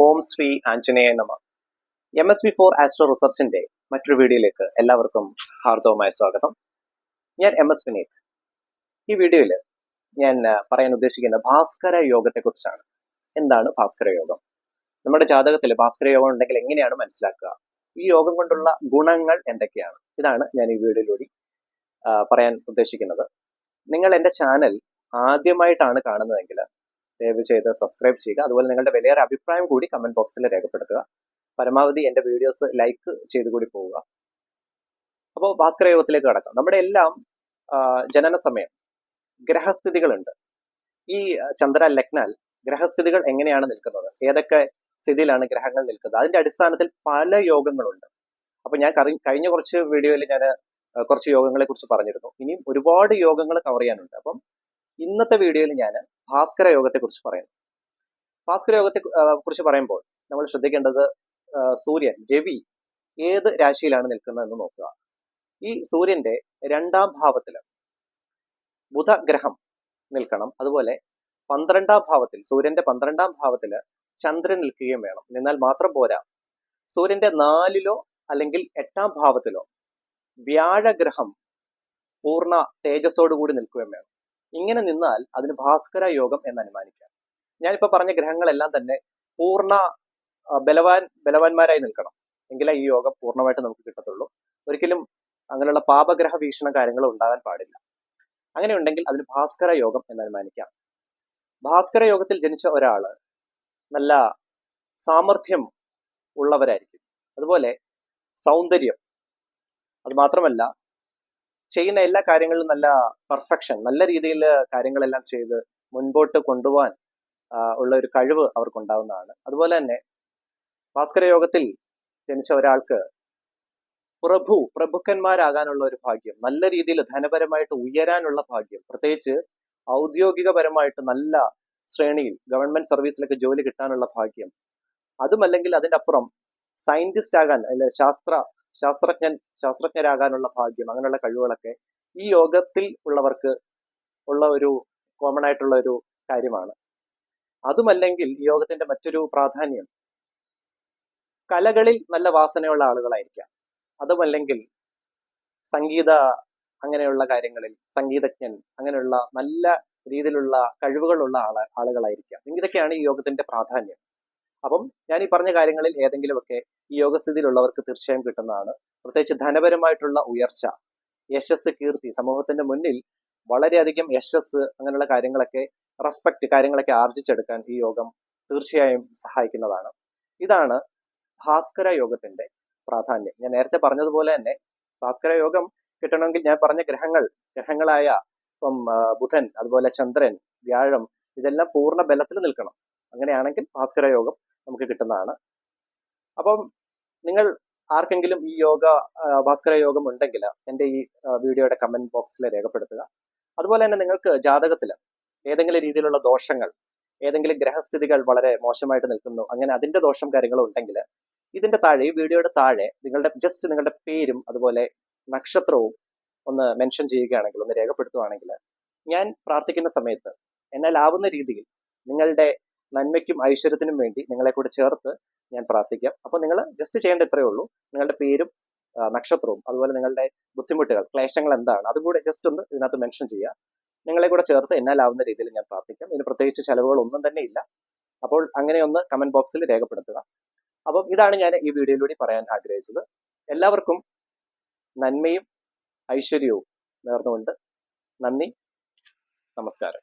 ഓം ശ്രീ ആഞ്ജനേയ നമ. M S B for astro റിസർച്ചിന്റെ മറ്റൊരു വീഡിയോയിലേക്ക് എല്ലാവർക്കും ഹാർദവമായ സ്വാഗതം. ഞാൻ എം എസ് വിനീത് ഈ വീഡിയോയിൽ ഞാൻ പറയാൻ ഉദ്ദേശിക്കുന്ന ഭാസ്കര യോഗത്തെക്കുറിച്ചാണ്. എന്താണ് ഭാസ്കര യോഗം? നമ്മുടെ ജാതകത്തിൽ ഭാസ്കര യോഗം ഉണ്ടെങ്കിൽ എങ്ങനെയാണ് മനസ്സിലാക്കുക? ഈ യോഗം കൊണ്ടുള്ള ഗുണങ്ങൾ എന്തൊക്കെയാണ്? ഇതാണ് ഞാൻ ഈ വീഡിയോയിലൂടെ പറയാൻ ഉദ്ദേശിക്കുന്നത്. നിങ്ങൾ എന്റെ ചാനൽ ആദ്യമായിട്ടാണ് കാണുന്നതെങ്കിൽ ദയവ് ചെയ്ത് സബ്സ്ക്രൈബ് ചെയ്യുക. അതുപോലെ നിങ്ങളുടെ വിലയേറെ അഭിപ്രായം കൂടി കമന്റ് ബോക്സിൽ രേഖപ്പെടുത്തുക. പരമാവധി എന്റെ വീഡിയോസ് ലൈക്ക് ചെയ്തു കൂടി പോവുക. അപ്പോൾ ഭാസ്കര യോഗത്തിലേക്ക് കടക്കാം. നമ്മുടെ എല്ലാം ജനന സമയം ഗ്രഹസ്ഥിതികളുണ്ട്. ഈ ചന്ദ്ര ലഗ്നാൽ ഗ്രഹസ്ഥിതികൾ എങ്ങനെയാണ് നിൽക്കുന്നത്? ഏതൊക്കെ സ്ഥിതിയിലാണ് ഗ്രഹങ്ങൾ നിൽക്കുന്നത്? അതിന്റെ അടിസ്ഥാനത്തിൽ പല യോഗങ്ങളുണ്ട്. അപ്പൊ ഞാൻ കഴിഞ്ഞ കുറച്ച് വീഡിയോയിൽ ഞാൻ കുറച്ച് യോഗങ്ങളെ കുറിച്ച് പറഞ്ഞിരുന്നു. ഇനിയും ഒരുപാട് യോഗങ്ങൾ കവർ ചെയ്യാനുണ്ട്. അപ്പം ഇന്നത്തെ വീഡിയോയിൽ ഞാൻ ഭാസ്കര യോഗത്തെ കുറിച്ച് പറയാം. ഭാസ്കര യോഗത്തെ കുറിച്ച് പറയുമ്പോൾ നമ്മൾ ശ്രദ്ധിക്കേണ്ടത് സൂര്യൻ രവി ഏത് രാശിയിലാണ് നിൽക്കുന്നത് എന്ന് നോക്കുക. ഈ സൂര്യന്റെ രണ്ടാം ഭാവത്തിൽ ബുധഗ്രഹം നിൽക്കണം. അതുപോലെ പന്ത്രണ്ടാം ഭാവത്തിൽ സൂര്യന്റെ പന്ത്രണ്ടാം ഭാവത്തിൽ ചന്ദ്രൻ നിൽക്കുകയും വേണം. എന്നാൽ മാത്രം പോരാ. സൂര്യന്റെ നാലിലോ അല്ലെങ്കിൽ എട്ടാം ഭാവത്തിലോ വ്യാഴഗ്രഹം പൂർണ തേജസ്സോടുകൂടി നിൽക്കുകയും വേണം. ഇങ്ങനെ നിന്നാൽ അതിന് ഭാസ്കര യോഗം എന്ന് അനുമാനിക്കാം. ഞാനിപ്പോ പറഞ്ഞ ഗ്രഹങ്ങളെല്ലാം തന്നെ പൂർണ ബലവാൻ ബലവാന്മാരായി നിൽക്കണം. എങ്കിലേ ഈ യോഗം പൂർണമായിട്ട് നമുക്ക് കിട്ടത്തുള്ളൂ. ഒരിക്കലും അങ്ങനെയുള്ള പാപഗ്രഹ വീക്ഷണ കാര്യങ്ങൾ ഉണ്ടാകാൻ പാടില്ല. അങ്ങനെ ഉണ്ടെങ്കിൽ അതിന് ഭാസ്കര യോഗം എന്ന് അനുമാനിക്കാം. ഭാസ്കര യോഗത്തിൽ ജനിച്ച ഒരാൾ നല്ല സാമർഥ്യം ഉള്ളവരായിരിക്കും. അതുപോലെ സൗന്ദര്യം. അത് മാത്രമല്ല ചെയ്യുന്ന എല്ലാ കാര്യങ്ങളിലും നല്ല പെർഫെക്ഷൻ നല്ല രീതിയിൽ കാര്യങ്ങളെല്ലാം ചെയ്ത് മുൻപോട്ട് കൊണ്ടുപോകാൻ ഉള്ള ഒരു കഴിവ് അവർക്കുണ്ടാവുന്നതാണ്. അതുപോലെ തന്നെ ഭാസ്കര യോഗത്തിൽ ജനിച്ച ഒരാൾക്ക് പ്രഭു പ്രഭുക്കന്മാരാകാനുള്ള ഒരു ഭാഗ്യം നല്ല രീതിയിൽ ധനപരമായിട്ട് ഉയരാനുള്ള ഭാഗ്യം പ്രത്യേകിച്ച് ഔദ്യോഗികപരമായിട്ട് നല്ല ശ്രേണിയിൽ ഗവൺമെന്റ് സർവീസിലൊക്കെ ജോലി കിട്ടാനുള്ള ഭാഗ്യം അതുമല്ലെങ്കിൽ അതിന്റെ അപ്പുറം സയന്റിസ്റ്റ് ആകാൻ അല്ലെ ശാസ്ത്ര ശാസ്ത്രജ്ഞൻ ശാസ്ത്രജ്ഞരാകാനുള്ള ഭാഗ്യം അങ്ങനെയുള്ള കഴിവുകളൊക്കെ ഈ യോഗത്തിൽ ഉള്ളവർക്ക് ഉള്ള ഒരു കോമൺ ആയിട്ടുള്ള ഒരു കാര്യമാണ്. അതുമല്ലെങ്കിൽ ഈ യോഗത്തിന്റെ മറ്റൊരു പ്രാധാന്യം കലകളിൽ നല്ല വാസനയുള്ള ആളുകളായിരിക്കാം. അതുമല്ലെങ്കിൽ സംഗീത അങ്ങനെയുള്ള കാര്യങ്ങളിൽ സംഗീതജ്ഞൻ അങ്ങനെയുള്ള നല്ല രീതിയിലുള്ള കഴിവുകളുള്ള ആൾ ആളുകളായിരിക്കാം. ഇതൊക്കെയാണ് ഈ യോഗത്തിന്റെ പ്രാധാന്യം. അപ്പം ഞാൻ ഈ പറഞ്ഞ കാര്യങ്ങളിൽ ഏതെങ്കിലുമൊക്കെ ഈ യോഗസ്ഥിതിയിലുള്ളവർക്ക് തീർച്ചയായും കിട്ടുന്നതാണ്. പ്രത്യേകിച്ച് ധനപരമായിട്ടുള്ള ഉയർച്ച യശസ് കീർത്തി സമൂഹത്തിന്റെ മുന്നിൽ വളരെയധികം യശസ് അങ്ങനെയുള്ള കാര്യങ്ങളൊക്കെ റെസ്പെക്ട് കാര്യങ്ങളൊക്കെ ആർജിച്ചെടുക്കാൻ ഈ യോഗം തീർച്ചയായും സഹായിക്കുന്നതാണ്. ഇതാണ് ഭാസ്കര യോഗത്തിന്റെ പ്രാധാന്യം. ഞാൻ നേരത്തെ പറഞ്ഞതുപോലെ തന്നെ ഭാസ്കര യോഗം കിട്ടണമെങ്കിൽ ഞാൻ പറഞ്ഞ ഗ്രഹങ്ങൾ ഗ്രഹങ്ങളായ ഇപ്പം ബുധൻ അതുപോലെ ചന്ദ്രൻ വ്യാഴം ഇതെല്ലാം പൂർണ ബലത്തിൽ നിൽക്കണം. അങ്ങനെയാണെങ്കിൽ ഭാസ്കര യോഗം നമുക്ക് കിട്ടുന്നതാണ്. അപ്പം നിങ്ങൾ ആർക്കെങ്കിലും ഈ യോഗ ഭാസ്കര യോഗം ഉണ്ടെങ്കിൽ എന്റെ ഈ വീഡിയോയുടെ കമന്റ് ബോക്സിൽ രേഖപ്പെടുത്തുക. അതുപോലെ തന്നെ നിങ്ങൾക്ക് ജാതകത്തിൽ ഏതെങ്കിലും രീതിയിലുള്ള ദോഷങ്ങൾ ഏതെങ്കിലും ഗ്രഹസ്ഥിതികൾ വളരെ മോശമായിട്ട് നിൽക്കുന്നു അങ്ങനെ അതിന്റെ ദോഷം കാര്യങ്ങളും ഉണ്ടെങ്കിൽ ഇതിന്റെ താഴെ ഈ വീഡിയോയുടെ താഴെ നിങ്ങളുടെ ജസ്റ്റ് നിങ്ങളുടെ പേരും അതുപോലെ നക്ഷത്രവും ഒന്ന് മെൻഷൻ ചെയ്യുകയാണെങ്കിൽ ഒന്ന് രേഖപ്പെടുത്തുകയാണെങ്കിൽ ഞാൻ പ്രാർത്ഥിക്കുന്ന സമയത്ത് എന്നാൽ ആവുന്ന രീതിയിൽ നിങ്ങളുടെ നന്മയ്ക്കും ഐശ്വര്യത്തിനും വേണ്ടി നിങ്ങളെ കൂടെ ചേർത്ത് ഞാൻ പ്രാർത്ഥിക്കാം. അപ്പോൾ നിങ്ങൾ ജസ്റ്റ് ചെയ്യേണ്ട ഇത്രയേ ഉള്ളൂ. നിങ്ങളുടെ പേരും നക്ഷത്രവും അതുപോലെ നിങ്ങളുടെ ബുദ്ധിമുട്ടുകൾ ക്ലേശങ്ങൾ എന്താണ് അതും കൂടെ ജസ്റ്റ് ഒന്ന് ഇതിനകത്ത് മെൻഷൻ ചെയ്യുക. നിങ്ങളെ കൂടെ ചേർത്ത് എന്നാലാവുന്ന രീതിയിൽ ഞാൻ പ്രാർത്ഥിക്കാം. ഇതിന് പ്രത്യേകിച്ച് ചെലവുകൾ ഒന്നും തന്നെ ഇല്ല. അപ്പോൾ അങ്ങനെ ഒന്ന് കമന്റ് ബോക്സിൽ രേഖപ്പെടുത്തുക. അപ്പം ഇതാണ് ഞാൻ ഈ വീഡിയോയിലൂടെ പറയാൻ ആഗ്രഹിച്ചത്. എല്ലാവർക്കും നന്മയും ഐശ്വര്യവും നേർന്നുകൊണ്ട് നന്ദി നമസ്കാരം.